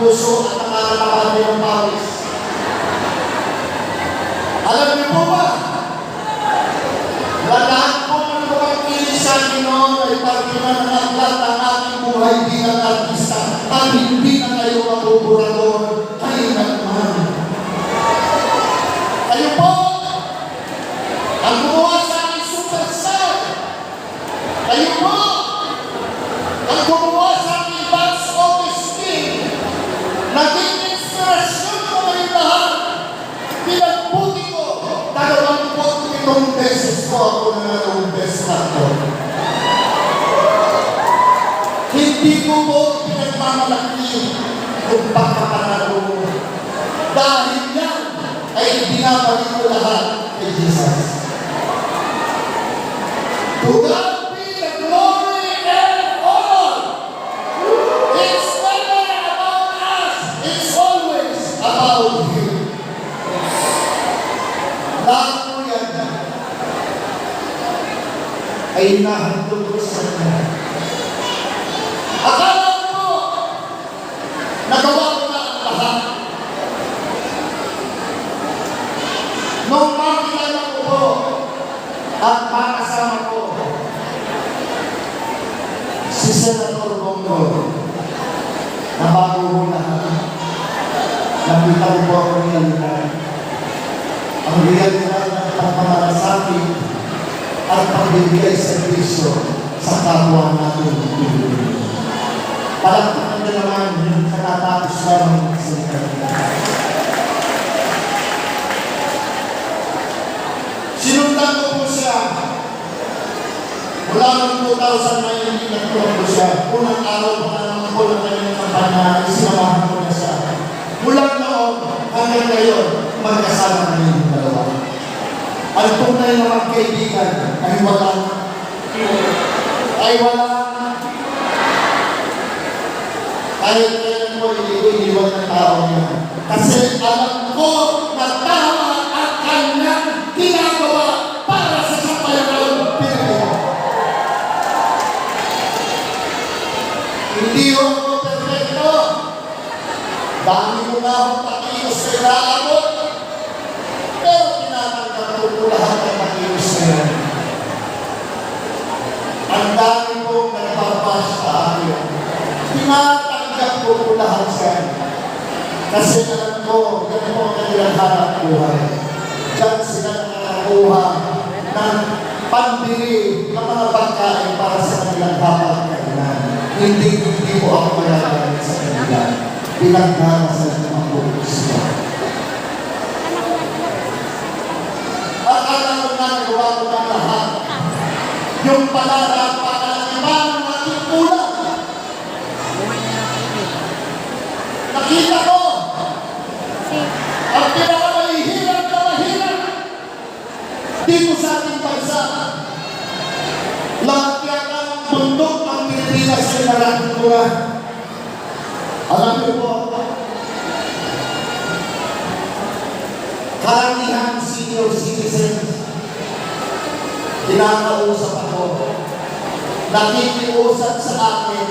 puso at nakalalakan din ng pawis. Alam niyo po ba, na lahat po ng pagkilig sa akin noon ay pagkinanaklat ang aking buhay bilang artista at hindi na kayo mabuburador kailanman. Kayo po, ang gumawa sa akin superstar. Kayo po, ang gumawa sa akin box office king. Naging inspirasyon ko ngayon lahat. Pinagbuti ko. Dalawang po itong beses ko ako nanalong best actor. Ko po pinagmamalaki kung pagkapanalo mo. Dahil yan ay binabalik ko lahat kay Jesus. To God be the glory and honor. Nakita ko po ang realidad. Ang realidad ng pagmamalasakit at pagbibigay servisyo sa kapwa natin Pilipino. Palagpakan na naman yung katatapos lamang sa kanila. Sinundan po siya. Mula noong 2009, nagtuwa ko siya. Unang araw pa na naman ng kanyang kampanya, magkasama na yung dalawa. Ang tunay na magkaibigan ay wala ay wala kahit kailan mo iniiwan ng tao niya. Kasi alam ko Kasi alam ko, yan po ang kanilang hanap buhay. Diyan sila nakakakuha ng pambili ng mga pagkain para sa kanilang hapag-kainan. Hindi, hindi po ako magagalit sa kanila. Pinagdarasan ng mga sila. At alam ko na nagawa ko ng lahat. Yung palarapakan ng iba dito sa ating bansa. Lahat yata ng bundok ng Pilipinas ay nararamura. Alam niyo po, karamihan senior citizens, kinakausap ako, nakikiusap sa akin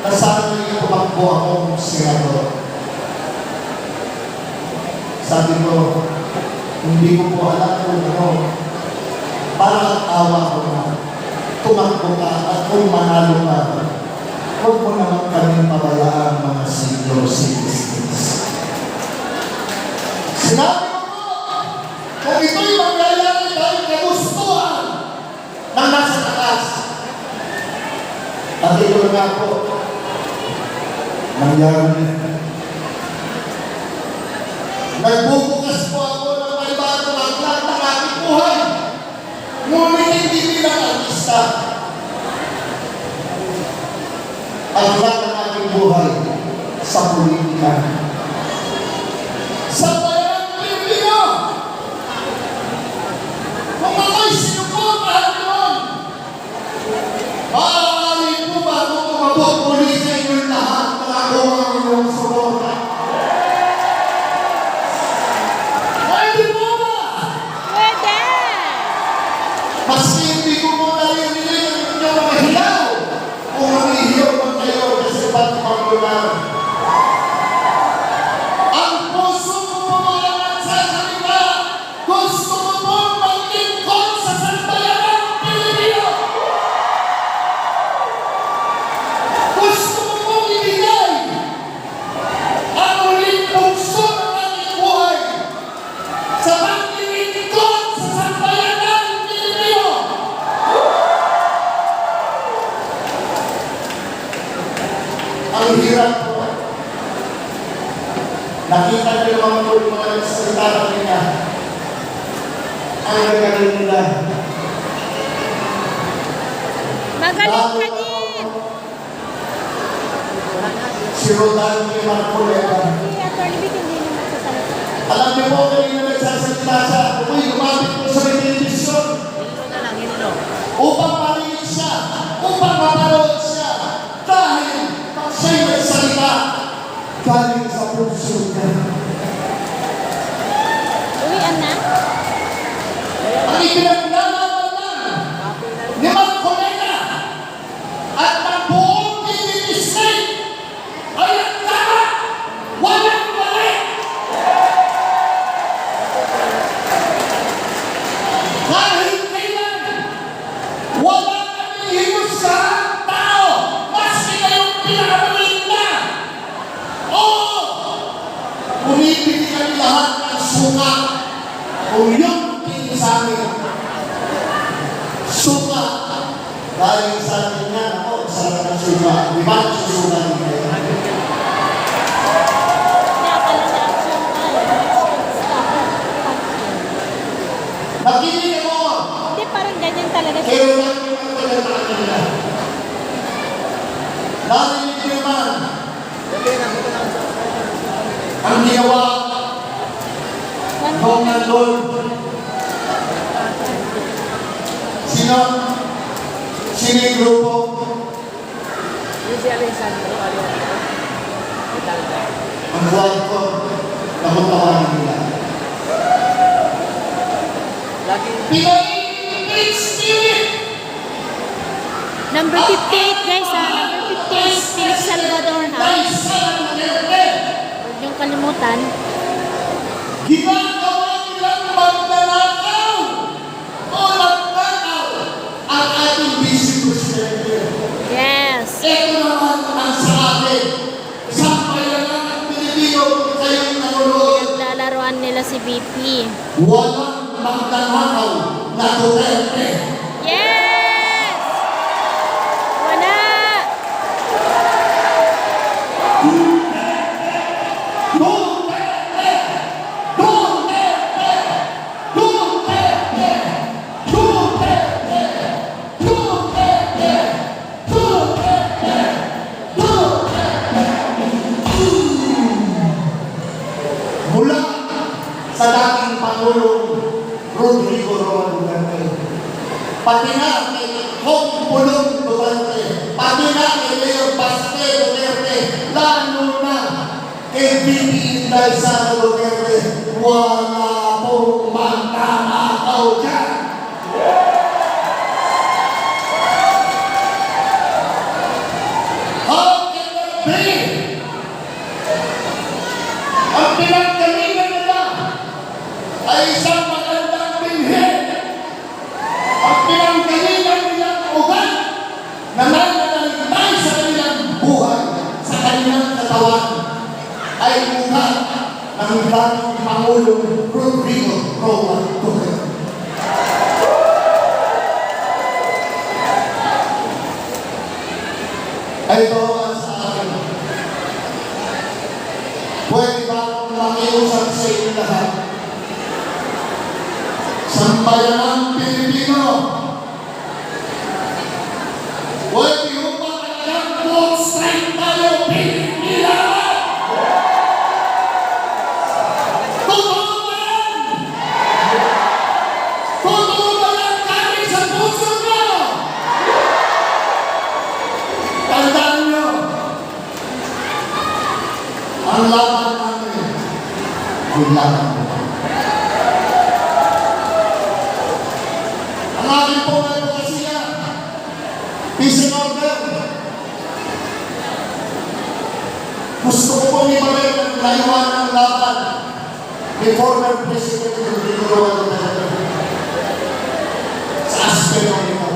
na sana nang tumakbo akong senador. Sabi ko, hindi ko po alam kung ano, parang awa ko na, tumakbo ka at kung manalo ka, huwag mo naman kami pabayaan mga senior citizens. Sinabi ko po, kung ito'y mangyayari dahil kagustuhan ng nasa taas, at ito na po, nangyari na. Nagbubukas po ako ng may bagong aklat ng aking buhay. Ngunit hindi bilang artista. Aklat ng aking buhay sa politika. Ang nagaling nila. Magaling ka din. Si Rodan ni Marcoleta. Alam niyo po kanina nagsasalita siya. Uy, lumapit po sa may television. Upang marinig siya. Upang mapanood siya. Dahil siya'y nagsalita, galing sa puso niya. Uwian na? Ang ipinaglalaban lang ni Marcoleta at ng buong State ay tama. Walang mali. Kahit wala kami hiyos sa tao, maski kayong pinakamalit na. Oo, bumibili kami lahat suka. Kung yung tingin sa amin, suka, dahil sa atin yan, ako, sarap ng suka. Di ba, susuka sa action Nakinig ako, Hindi, parang ganyan talaga siya. kaya lang yung talaga nila. Narinig ko naman, ang ginawa One Kung sino? Sino yung grupo? Yung si Alessandro, Alessandro. Italga. Ang buwan ko, nakutawan nila. Lagi, Pinag-ibig spirit! Number 58 guys ha. Number 58. Felix Salvador ha. Huwag niyong kalimutan. Ginagawa nilang ating vice presidente. Yes. Ito naman ang sa atin. Isang bayanan ng Pilipino kayong nanonood. Naglalaroan nila si BP. Walang magnanakaw na Duterte. Pati na kay Hong Pulong Duterte, pati na kay Mayor Baste Duterte, lalo na kay Bibi Inday Sara wala pong magkakakaw dyan. How can that be? Ang pinaggalingan nila ay isang magandang bilhin. Ang pinanggalingan nilang ugat na nananalitay sa kanilang buhay, sa kanilang katawan, ay ugat ng dating Pangulong Rodrigo Roman Duterte. Ay ito ang sa akin. Makiusap sa inyo lahat? Sambayanang Pilipino, pwede mo ba talagang vote strike tayo, Pilipina? Totoo ba? Totoo ba galing sa puso nyo? Tandaan nyo, laban mo. Ang aking pong advokasya, peace and order. Gusto ko pong ibalik ang layuan ng laban ni former President Roa Duterte sa aspeto nito.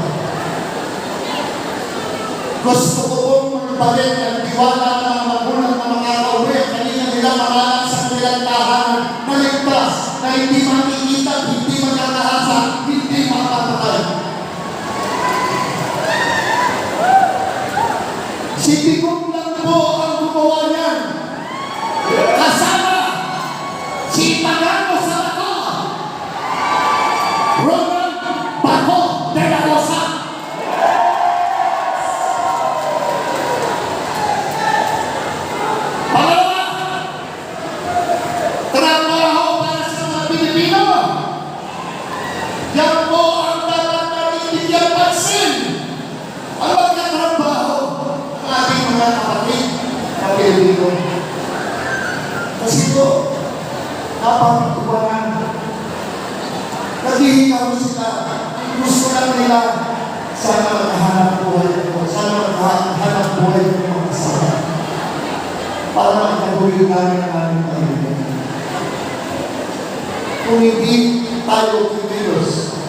Gusto ko pong magbalik ang tiwala ng mga magulang na mga kauwi ang kanina nila manganak sa kanilang tahanan na ligtas, na hindi makikita, hindi magkakaasa, hindi makapatay. Si Tigong lang po ang gumawa niyan. Kasama Pilipino. Kasi po, napapatubanan. Naghihinga mo sila. Gusto lang nila sana magkahanap buhay ko. Sana magkahanap buhay ko mga kasama. Para magkatuloy namin ang aming pamilya. Kung hindi tayo kikilos,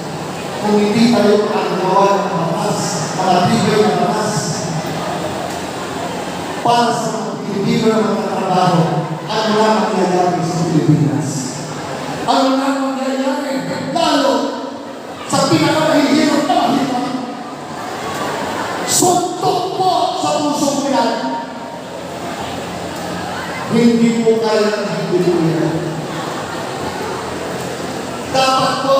kung hindi tayo makagawa ng batas, makatibay ng batas, para sa mga Pilipino na magtatrabaho, ano na mangyayari sa Pilipinas? Ano na mangyayari? Lalo sa pinakamahihirap na mahirap. Suntok po sa puso ko yan. Hindi po kaya ng hindi po yan. Dapat po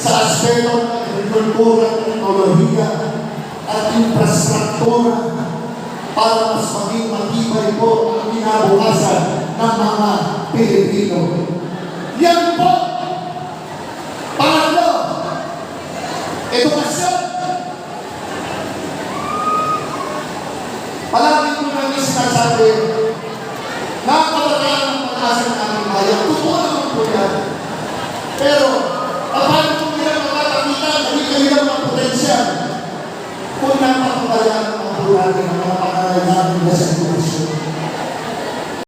sa aspeto ng agrikultura, teknolohiya, at infrastruktura para mas maging matibay po ang kinabukasan ng mga Pilipino. Yan po! Pangatlo, edukasyon.